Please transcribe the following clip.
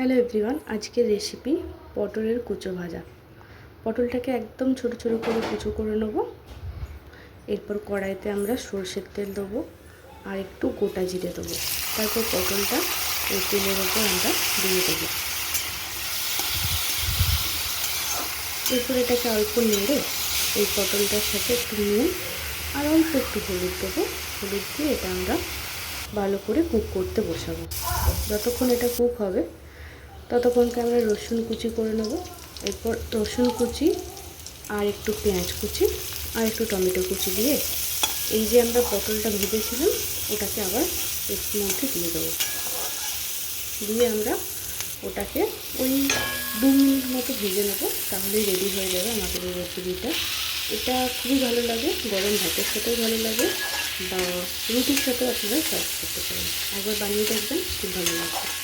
Hello everyone আজকের recipe পটলের কুচো ভাজা। পটলটাকে একদম ছোট ছোট করে কুচো করে নেব। এরপর কড়াইতে আমরা সর্ষের তেল দেবো আর একটু গোটা জিরে দেবো। তারপর পটলটা এই তেলের ওপর আমরা দিয়ে দেবো। এরপর এটাকে অল্প নেড়ে এই পটলটার সাথে একটু নুন আর অল্প একটু হলুদ দেবো। হলুদ দিয়ে এটা আমরা ভালো করে কুক করতে বসাবো। যতক্ষণ এটা কুক হবে ততক্ষণকে আমরা রসুন কুচি করে নেব। এরপর রসুন কুচি আর একটু পেঁয়াজ কুচি আর একটু টমেটো কুচি দিয়ে এই যে আমরা পটলটা ভেজেছিলাম, ওটাকে আবার এর মধ্যে দিয়ে দেবো। দিয়ে আমরা ওটাকে ওই দু মিনিট মতো ভেজে নেব, তাহলেই রেডি হয়ে যাবে আমাদের এই রেসিপিটা এটা খুবই ভালো লাগে, গরম ভাতের সাথেও ভালো লাগে বা রুটির সাথেও আপনারা সার্ভ করতে পারেন। একবার বানিয়ে দেখবেন, খুব ভালো লাগবে।